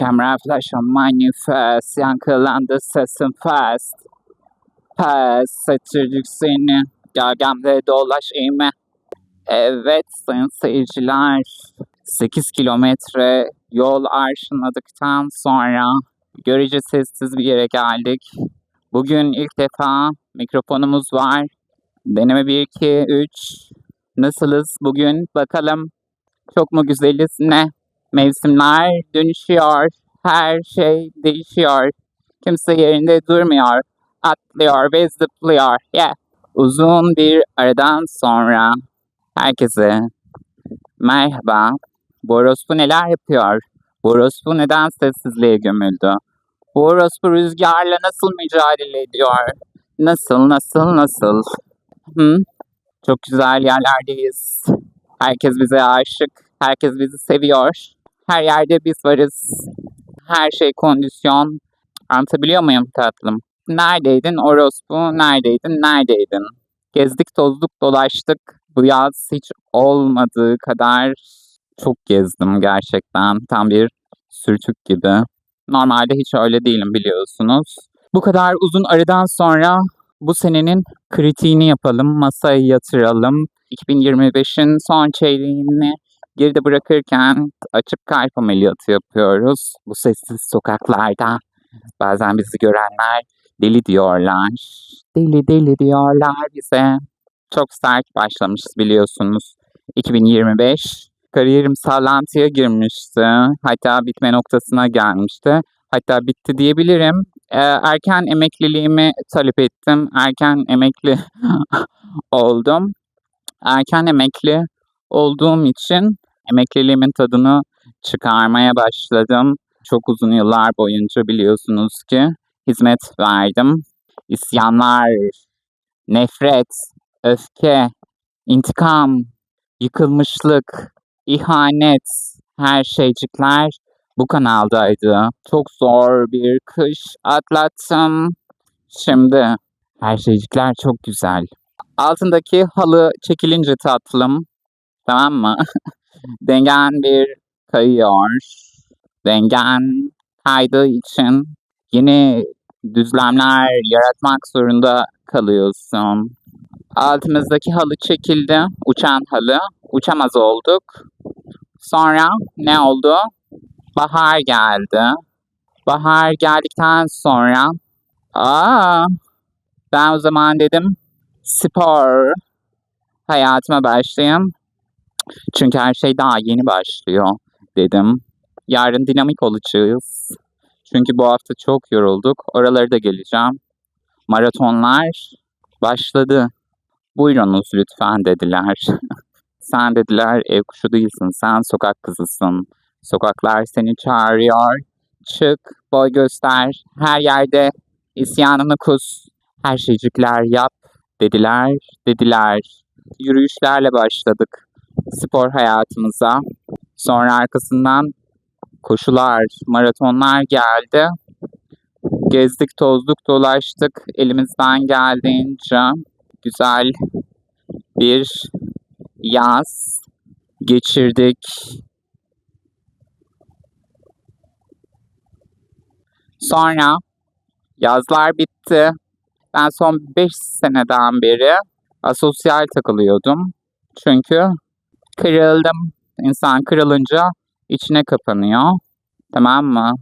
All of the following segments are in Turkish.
Camera flash on face. Yankılandı sesim fast. Pes ettirdik seni. Gölgemde dolaş eğme. Evet sayın seyirciler. 8 kilometre yol arşınladıktan sonra görece sessiz bir yere geldik. Bugün ilk defa mikrofonumuz var. Deneme 1, 2, 3. Nasılız bugün? Bakalım. Çok mu güzeliz? Ne? Mevsimler dönüşüyor. Her şey değişiyor. Kimse yerinde durmuyor. Atlıyor ve zıplıyor. Yeah. Uzun bir aradan sonra herkese merhaba. Borospu neler yapıyor? Borospu neden sessizliğe gömüldü? Borospu rüzgarla nasıl mücadele ediyor? Nasıl, nasıl, nasıl? Hı? Çok güzel yerlerdeyiz. Herkes bize aşık. Herkes bizi seviyor. Her yerde biz varız. Her şey kondisyon. Anlatabiliyor muyum tatlım? Neredeydin orospu? Neredeydin? Neredeydin? Gezdik, tozduk, dolaştık. Bu yaz hiç olmadığı kadar çok gezdim gerçekten. Tam bir sürtük gibi. Normalde hiç öyle değilim biliyorsunuz. Bu kadar uzun aradan sonra bu senenin kritiğini yapalım, masaya yatıralım. 2025'in son çeyreğini geride bırakırken açık kalp ameliyatı yapıyoruz. Bu sessiz sokaklarda bazen bizi görenler deli diyorlar. Deli deli diyorlar bize. Çok sert başlamışız biliyorsunuz. 2025 kariyerim sallantıya girmişti. Hatta bitme noktasına gelmişti. Hatta bitti diyebilirim. Ee, erken emekliliğimi talep ettim. Erken emekli oldum. Erken emekli olduğum için emekliliğimin tadını çıkarmaya başladım. Çok uzun yıllar boyunca biliyorsunuz ki hizmet verdim. İsyanlar, nefret, öfke, intikam, yıkılmışlık, ihanet, her şeycikler bu kanaldaydı. Çok zor bir kış atlattım. Şimdi her şeycikler çok güzel. Altındaki halı çekilince tatlım. Tamam mı? Dengen bir kayıyor. Dengen kaydığı için yeni düzlemler yaratmak zorunda kalıyorsun. Altımızdaki halı çekildi. Uçan halı. Uçamaz olduk. Sonra ne oldu? Bahar geldi. Bahar geldikten sonra aa ben o zaman dedim spor hayatıma başlayayım. Çünkü her şey daha yeni başlıyor dedim. Yarın dinamik olacağız. Çünkü bu hafta çok yorulduk. Oraları da geleceğim. Maratonlar başladı. Buyurunuz lütfen dediler. sen dediler ev kuşu değilsin. Sen sokak kızısın. Sokaklar seni çağırıyor. Çık, boy göster. Her yerde isyanını kus. Her şeycikler yap dediler, dediler. Yürüyüşlerle başladık spor hayatımıza. Sonra arkasından koşular, maratonlar geldi. Gezdik, tozduk, dolaştık. Elimizden geldiğince güzel bir yaz geçirdik. Sonra yazlar bitti. Ben son 5 seneden beri asosyal takılıyordum. Çünkü kırıldım. İnsan kırılınca içine kapanıyor. Tamam mı?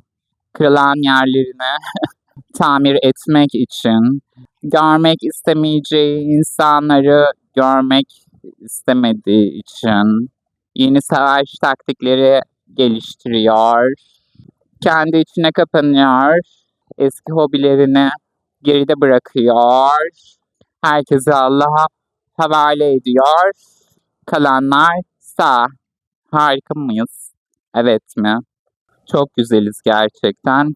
Kırılan yerlerini tamir etmek için, görmek istemeyeceği insanları görmek istemediği için yeni savaş taktikleri geliştiriyor. Kendi içine kapanıyor. Eski hobilerini geride bırakıyor. Herkesi Allah'a havale ediyor. Kalanlar sağ. Harika mıyız? Evet mi? Çok güzeliz gerçekten.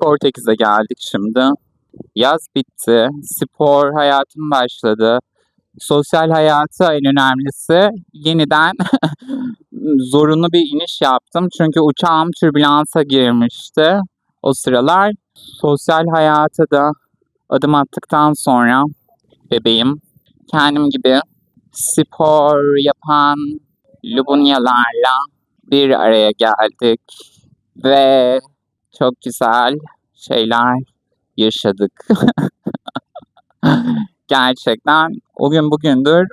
Portekiz'e geldik şimdi. Yaz bitti. Spor hayatım başladı. Sosyal hayatı en önemlisi yeniden zorunlu bir iniş yaptım. Çünkü uçağım türbülansa girmişti o sıralar. Sosyal hayata da adım attıktan sonra bebeğim kendim gibi spor yapan Lubunyalarla bir araya geldik ve çok güzel şeyler yaşadık. Gerçekten o gün bugündür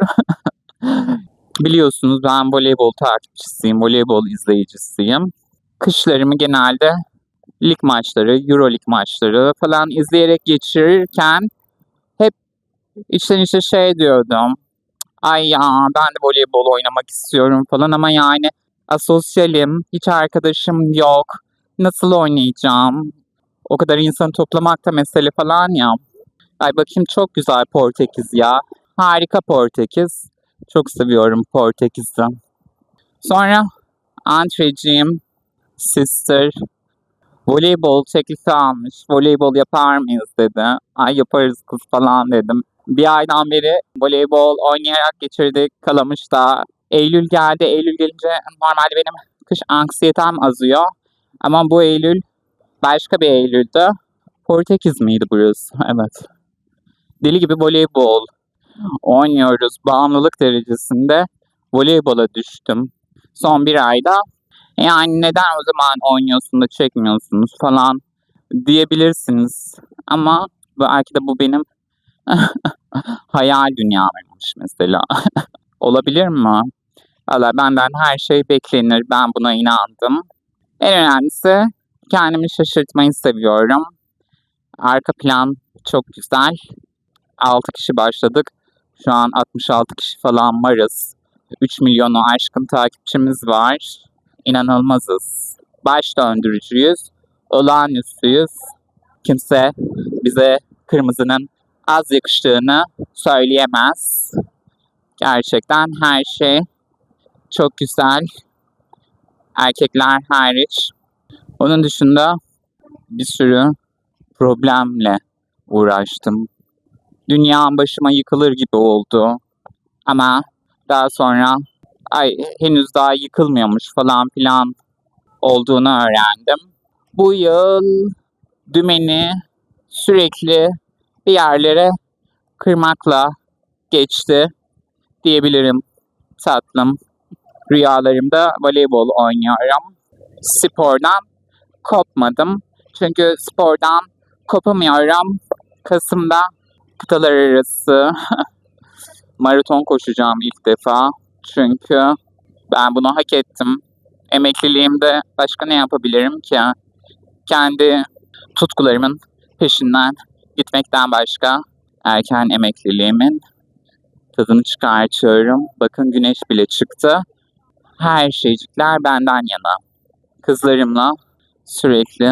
biliyorsunuz ben voleybol takipçisiyim, voleybol izleyicisiyim. Kışlarımı genelde lig maçları, Euro lig maçları falan izleyerek geçirirken hep içten içe şey diyordum. Ay ya ben de voleybol oynamak istiyorum falan ama yani asosyalim, hiç arkadaşım yok. Nasıl oynayacağım? O kadar insan toplamak da mesele falan ya. Ay bakayım çok güzel Portekiz ya. Harika Portekiz. Çok seviyorum Portekiz'i. Sonra antreciyim, sister, voleybol teklifi almış. Voleybol yapar mıyız dedi. Ay yaparız kız falan dedim. Bir aydan beri voleybol oynayarak geçirdik. Kalamış da. Eylül geldi. Eylül gelince normalde benim kış anksiyetem azıyor. Ama bu Eylül başka bir Eylül'dü. Portekiz miydi burası? Evet. Deli gibi voleybol oynuyoruz. Bağımlılık derecesinde voleybola düştüm. Son bir ayda yani neden o zaman oynuyorsun da çekmiyorsunuz falan diyebilirsiniz. Ama belki de bu benim hayal dünyammış mesela. Olabilir mi? Valla benden her şey beklenir. Ben buna inandım. En önemlisi kendimi şaşırtmayı seviyorum. Arka plan çok güzel. 6 kişi başladık. Şu an 66 kişi falan varız. 3 milyonu aşkın takipçimiz var. İnanılmazız. Baş döndürücüyüz. Olağanüstüyüz. Kimse bize kırmızının az yakıştığını söyleyemez. Gerçekten her şey çok güzel. Erkekler hariç. Onun dışında bir sürü problemle uğraştım. Dünyam başıma yıkılır gibi oldu. Ama daha sonra ay henüz daha yıkılmıyormuş falan filan olduğunu öğrendim. Bu yıl dümeni sürekli bir yerlere kırmakla geçti diyebilirim tatlım. Rüyalarımda voleybol oynuyorum. Spordan kopmadım. Çünkü spordan kopamıyorum. Kasım'da kıtalar arası maraton koşacağım ilk defa. Çünkü ben bunu hak ettim. Emekliliğimde başka ne yapabilirim ki? Kendi tutkularımın peşinden gitmekten başka erken emekliliğimin tadını çıkartıyorum. Bakın güneş bile çıktı. Her şeycikler benden yana. Kızlarımla sürekli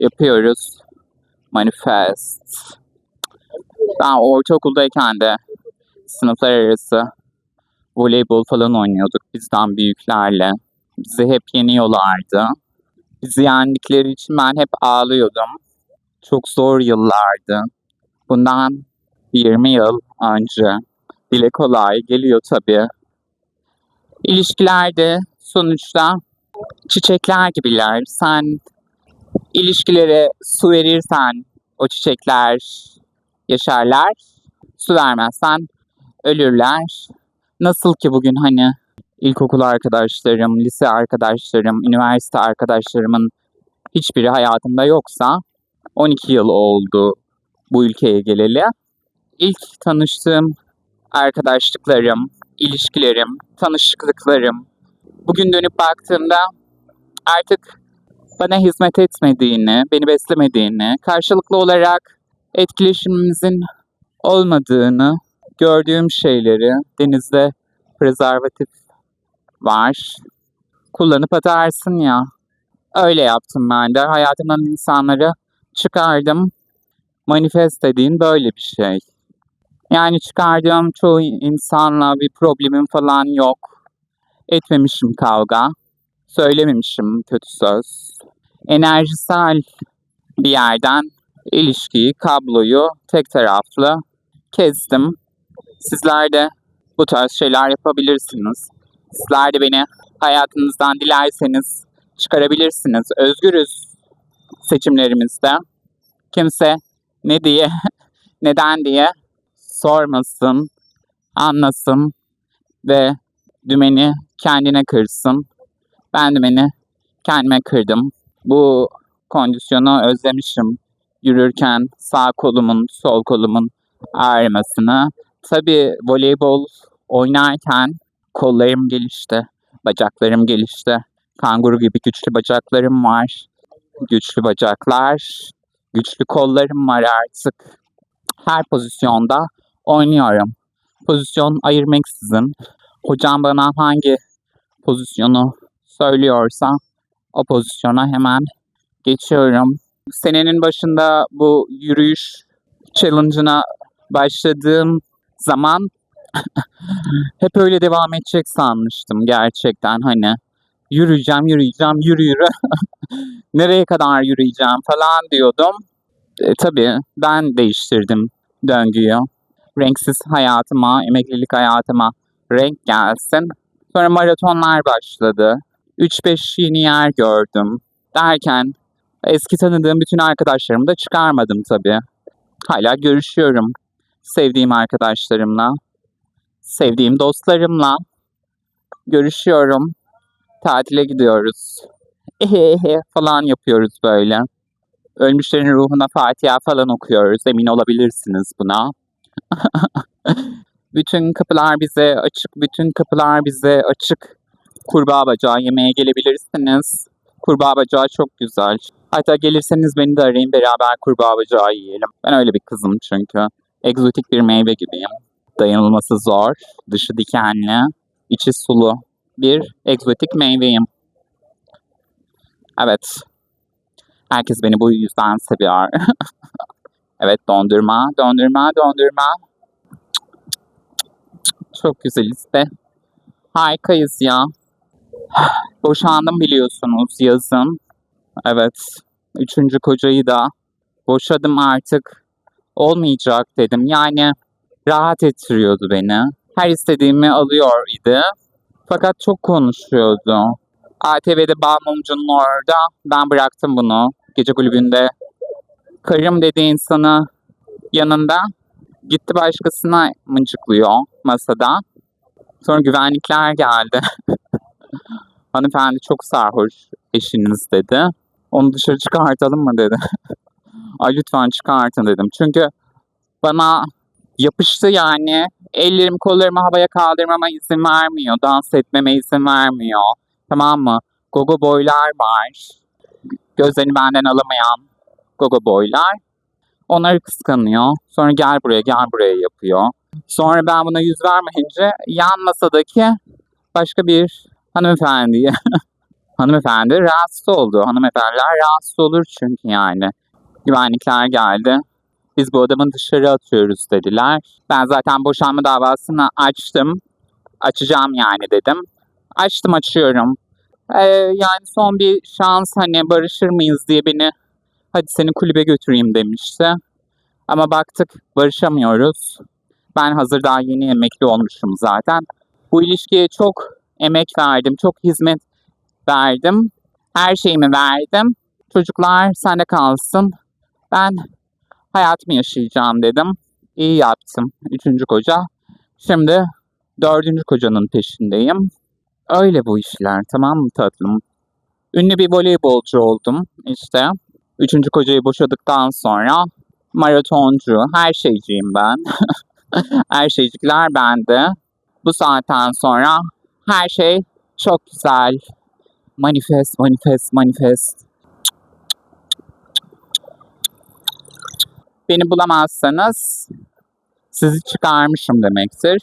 yapıyoruz manifest. Ben ortaokuldayken de sınıflar arası voleybol falan oynuyorduk bizden büyüklerle. Bizi hep yeniyorlardı. Bizi yendikleri için ben hep ağlıyordum. Çok zor yıllardı. Bundan 20 yıl önce. Dile kolay geliyor tabii. İlişkilerde sonuçta çiçekler gibiler. Sen ilişkilere su verirsen o çiçekler yaşarlar. Su vermezsen ölürler. Nasıl ki bugün hani ilkokul arkadaşlarım, lise arkadaşlarım, üniversite arkadaşlarımın hiçbiri hayatımda yoksa 12 yıl oldu bu ülkeye geleli. İlk tanıştığım arkadaşlıklarım, ilişkilerim, tanışıklıklarım bugün dönüp baktığımda artık bana hizmet etmediğini, beni beslemediğini, karşılıklı olarak etkileşimimizin olmadığını gördüğüm şeyleri denizde prezervatif var. Kullanıp atarsın ya. Öyle yaptım ben de. Hayatımdan insanları çıkardım. Manifest dediğin böyle bir şey. Yani çıkardığım çoğu insanla bir problemim falan yok. Etmemişim kavga. Söylememişim kötü söz. Enerjisel bir yerden ilişkiyi, kabloyu tek taraflı kestim. Sizler de bu tarz şeyler yapabilirsiniz. Sizler de beni hayatınızdan dilerseniz çıkarabilirsiniz. Özgürüz seçimlerimizde. Kimse ne diye, neden diye sormasın, anlasın ve dümeni kendine kırsın. Ben de beni kendime kırdım. Bu kondisyonu özlemişim. Yürürken sağ kolumun, sol kolumun ağrımasını. Tabii voleybol oynarken kollarım gelişti, bacaklarım gelişti. Kanguru gibi güçlü bacaklarım var. Güçlü bacaklar, güçlü kollarım var artık. Her pozisyonda oynuyorum. Pozisyon ayırmaksızın hocam bana hangi pozisyonu söylüyorsa o pozisyona hemen geçiyorum. Senenin başında bu yürüyüş challenge'ına başladığım zaman hep öyle devam edecek sanmıştım gerçekten hani yürüyeceğim yürüyeceğim yürü yürü nereye kadar yürüyeceğim falan diyordum. E, tabii ben değiştirdim döngüyü. Renksiz hayatıma, emeklilik hayatıma renk gelsin. Sonra maratonlar başladı. 3-5 yeni yer gördüm. Derken eski tanıdığım bütün arkadaşlarımı da çıkarmadım tabii. Hala görüşüyorum sevdiğim arkadaşlarımla, sevdiğim dostlarımla görüşüyorum. Tatile gidiyoruz. Ehehe falan yapıyoruz böyle. Ölmüşlerin ruhuna Fatiha falan okuyoruz. Emin olabilirsiniz buna. bütün kapılar bize açık, bütün kapılar bize açık. Kurbağa bacağı yemeye gelebilirsiniz. Kurbağa bacağı çok güzel. Hatta gelirseniz beni de arayın beraber kurbağa bacağı yiyelim. Ben öyle bir kızım çünkü. Egzotik bir meyve gibiyim. Dayanılması zor, dışı dikenli, içi sulu. Bir egzotik meyveyim. Evet. Herkes beni bu yüzden seviyor. evet dondurma, dondurma, dondurma. Çok güzeliz be. Harikayız ya. Boşandım biliyorsunuz yazın. Evet. Üçüncü kocayı da boşadım artık. Olmayacak dedim. Yani rahat ettiriyordu beni. Her istediğimi alıyor idi. Fakat çok konuşuyordu. ATV'de Balmumcu'nun orada ben bıraktım bunu. Gece kulübünde karım dediği insanı yanında gitti başkasına mıncıklıyor masada. Sonra güvenlikler geldi. Hanımefendi çok sarhoş eşiniz dedi. Onu dışarı çıkartalım mı dedi. Ay lütfen çıkartın dedim. Çünkü bana yapıştı yani. Ellerim kollarımı havaya kaldırmama izin vermiyor. Dans etmeme izin vermiyor. Tamam mı? Gogo boylar var. Gözlerini benden alamayan gogo boylar. Onları kıskanıyor. Sonra gel buraya gel buraya yapıyor. Sonra ben buna yüz vermeyince yan masadaki başka bir hanımefendiye hanımefendi rahatsız oldu. Hanımefendiler rahatsız olur çünkü yani. Güvenlikler geldi. Biz bu adamı dışarı atıyoruz dediler. Ben zaten boşanma davasını açtım. Açacağım yani dedim. Açtım açıyorum. Ee, yani son bir şans hani barışır mıyız diye beni hadi seni kulübe götüreyim demişti. Ama baktık barışamıyoruz. Ben hazır daha yeni emekli olmuşum zaten. Bu ilişkiye çok emek verdim, çok hizmet verdim. Her şeyimi verdim. Çocuklar sende kalsın. Ben hayatımı yaşayacağım dedim. İyi yaptım. Üçüncü koca. Şimdi dördüncü kocanın peşindeyim. Öyle bu işler tamam mı tatlım? Ünlü bir voleybolcu oldum işte. Üçüncü kocayı boşadıktan sonra maratoncu, her şeyciyim ben. her şeycikler bende. Bu saatten sonra her şey çok güzel. Manifest, manifest, manifest. Beni bulamazsanız sizi çıkarmışım demektir.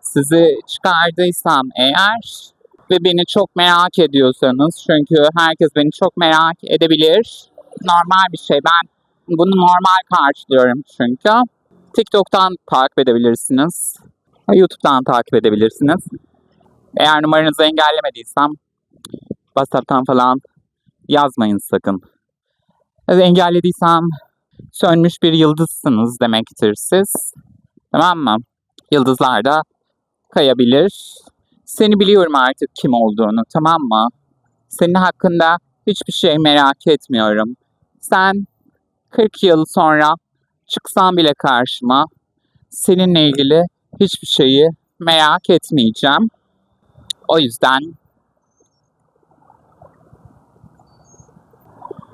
Sizi çıkardıysam eğer ve beni çok merak ediyorsanız çünkü herkes beni çok merak edebilir. Normal bir şey. Ben bunu normal karşılıyorum çünkü. TikTok'tan takip edebilirsiniz. YouTube'dan takip edebilirsiniz. Eğer numaranızı engellemediysem WhatsApp'tan falan yazmayın sakın. Engellediysem sönmüş bir yıldızsınız demektir siz. Tamam mı? Yıldızlar da kayabilir. Seni biliyorum artık kim olduğunu tamam mı? Senin hakkında hiçbir şey merak etmiyorum. Sen 40 yıl sonra çıksan bile karşıma seninle ilgili hiçbir şeyi merak etmeyeceğim. O yüzden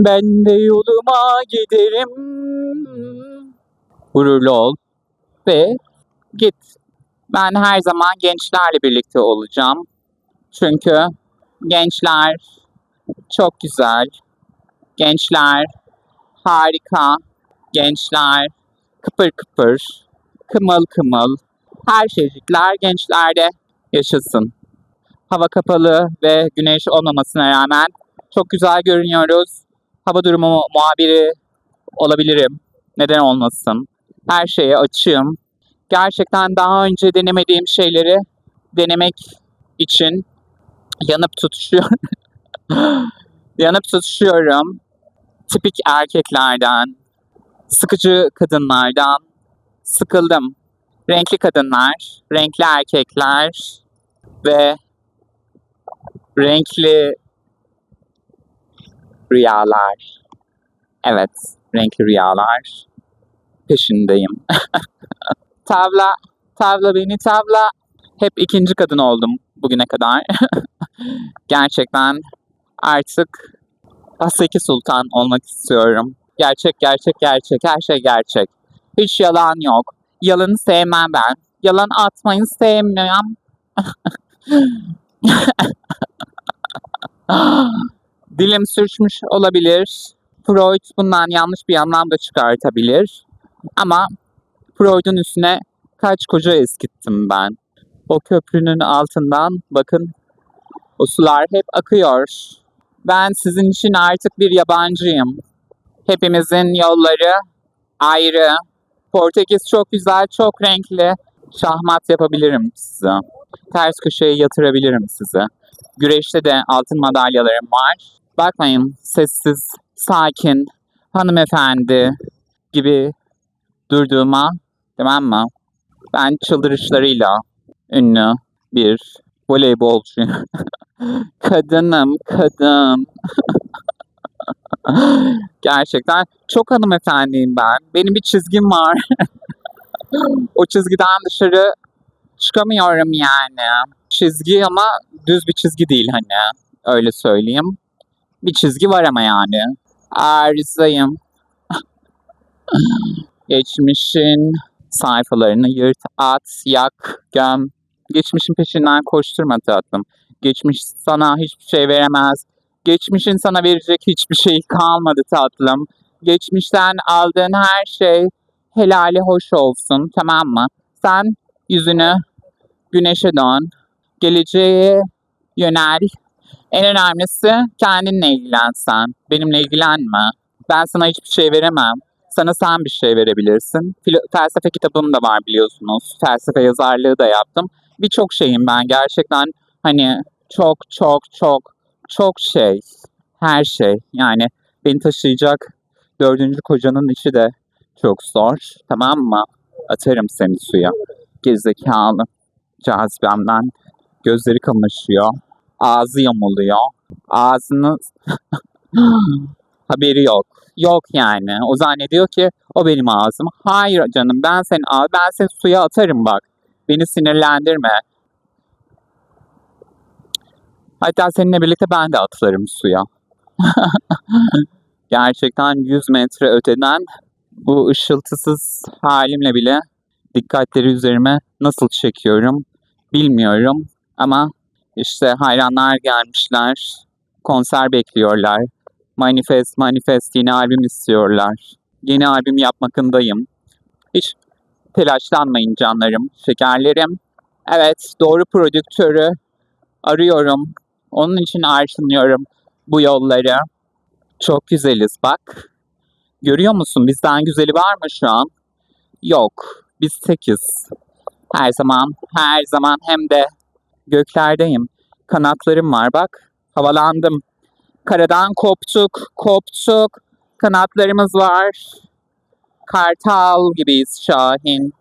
Ben de yoluma giderim. Gururlu ol ve git. Ben her zaman gençlerle birlikte olacağım. Çünkü gençler çok güzel. Gençler harika. Gençler kıpır kıpır, kımıl kımıl. Her şeycikler gençlerde yaşasın. Hava kapalı ve güneş olmamasına rağmen çok güzel görünüyoruz. Hava durumu muhabiri olabilirim. Neden olmasın? Her şeye açığım. Gerçekten daha önce denemediğim şeyleri denemek için yanıp tutuşuyorum. yanıp tutuşuyorum. Tipik erkeklerden, sıkıcı kadınlardan sıkıldım. Renkli kadınlar, renkli erkekler ve renkli rüyalar. Evet, renkli rüyalar peşindeyim. tavla, tavla beni tavla. Hep ikinci kadın oldum bugüne kadar. Gerçekten artık Haseki Sultan olmak istiyorum. Gerçek, gerçek, gerçek. Her şey gerçek. Hiç yalan yok. Yalanı sevmem ben. Yalan atmayı sevmiyorum. Dilim sürçmüş olabilir. Freud bundan yanlış bir anlam da çıkartabilir. Ama Freud'un üstüne kaç koca eskittim ben. O köprünün altından bakın o sular hep akıyor. Ben sizin için artık bir yabancıyım. Hepimizin yolları ayrı. Portekiz çok güzel, çok renkli. Şahmat yapabilirim size. Ters köşeye yatırabilirim sizi. Güreşte de altın madalyalarım var. Bakmayın sessiz, sakin, hanımefendi gibi durduğuma tamam mı? Ben çıldırışlarıyla ünlü bir voleybolcuyum. Kadınım, kadın. Gerçekten çok hanımefendiyim ben. Benim bir çizgim var. o çizgiden dışarı çıkamıyorum yani. Çizgi ama düz bir çizgi değil hani. Öyle söyleyeyim. Bir çizgi var ama yani. Arızayım. Geçmişin sayfalarını yırt, at, yak, göm. Geçmişin peşinden koşturma tatlım. Geçmiş sana hiçbir şey veremez. Geçmişin sana verecek hiçbir şey kalmadı tatlım. Geçmişten aldığın her şey helali hoş olsun tamam mı? Sen yüzünü güneşe dön. Geleceğe yönel. En önemlisi kendinle ilgilen sen. Benimle ilgilenme. Ben sana hiçbir şey veremem. Sana sen bir şey verebilirsin. Filo- felsefe kitabım da var biliyorsunuz. Felsefe yazarlığı da yaptım. Birçok şeyim ben gerçekten hani çok çok çok çok şey. Her şey. Yani beni taşıyacak dördüncü kocanın işi de çok zor. Tamam mı? Atarım seni suya. Gerizekalı. Cazibemden gözleri kamaşıyor. Ağzı yamuluyor. Ağzını haberi yok. Yok yani. O zannediyor ki o benim ağzım. Hayır canım ben senin ağ- ben seni suya atarım bak. Beni sinirlendirme. Hatta seninle birlikte ben de atlarım suya. Gerçekten 100 metre öteden bu ışıltısız halimle bile dikkatleri üzerime nasıl çekiyorum bilmiyorum. Ama işte hayranlar gelmişler. Konser bekliyorlar. Manifest, manifest yeni albüm istiyorlar. Yeni albüm yapmakındayım. Hiç telaşlanmayın canlarım, şekerlerim. Evet, doğru prodüktörü arıyorum. Onun için arşınlıyorum bu yolları. Çok güzeliz bak. Görüyor musun bizden güzeli var mı şu an? Yok. Biz sekiz. Her zaman, her zaman hem de göklerdeyim. Kanatlarım var bak. Havalandım. Karadan koptuk, koptuk. Kanatlarımız var. Kartal gibiyiz Şahin.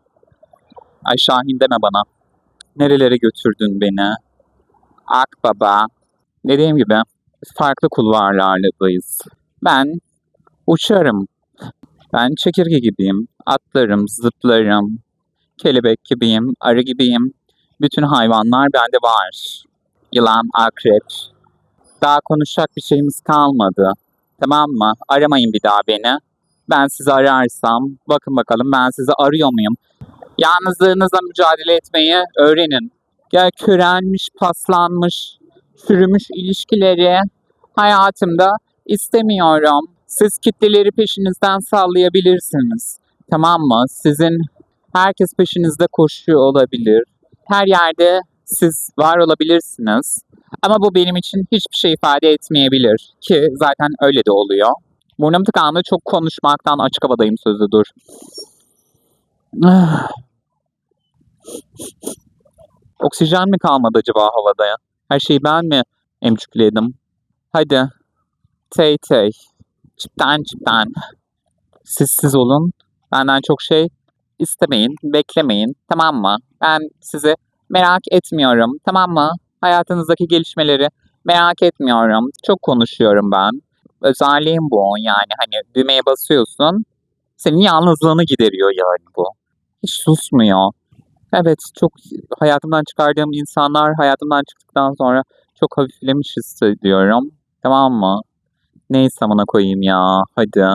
Ay Şahin deme bana. Nerelere götürdün beni? Akbaba. Dediğim gibi farklı kulvarlardayız. Ben uçarım. Ben çekirge gibiyim. Atlarım, zıplarım. Kelebek gibiyim, arı gibiyim. Bütün hayvanlar bende var. Yılan, akrep. Daha konuşacak bir şeyimiz kalmadı. Tamam mı? Aramayın bir daha beni. Ben sizi ararsam, bakın bakalım ben sizi arıyor muyum? Yalnızlığınızla mücadele etmeyi öğrenin. Gel körelmiş, paslanmış, çürümüş ilişkileri hayatımda istemiyorum. Siz kitleleri peşinizden sallayabilirsiniz. Tamam mı? Sizin herkes peşinizde koşuyor olabilir. Her yerde siz var olabilirsiniz. Ama bu benim için hiçbir şey ifade etmeyebilir. Ki zaten öyle de oluyor. Burnum tıkandı. Çok konuşmaktan açık havadayım sözü dur. Oksijen mi kalmadı acaba havada ya? Her şeyi ben mi emcükledim? Hadi. Tey tey. Çipten çipten. Siz siz olun. Benden çok şey istemeyin, beklemeyin. Tamam mı? Ben sizi merak etmiyorum. Tamam mı? Hayatınızdaki gelişmeleri merak etmiyorum. Çok konuşuyorum ben. Özelliğim bu. Yani hani düğmeye basıyorsun. Senin yalnızlığını gideriyor yani bu. Hiç susmuyor. Evet, çok hayatımdan çıkardığım insanlar hayatımdan çıktıktan sonra çok hafiflemiş hissediyorum. Tamam mı? Neyse amına koyayım ya. Hadi.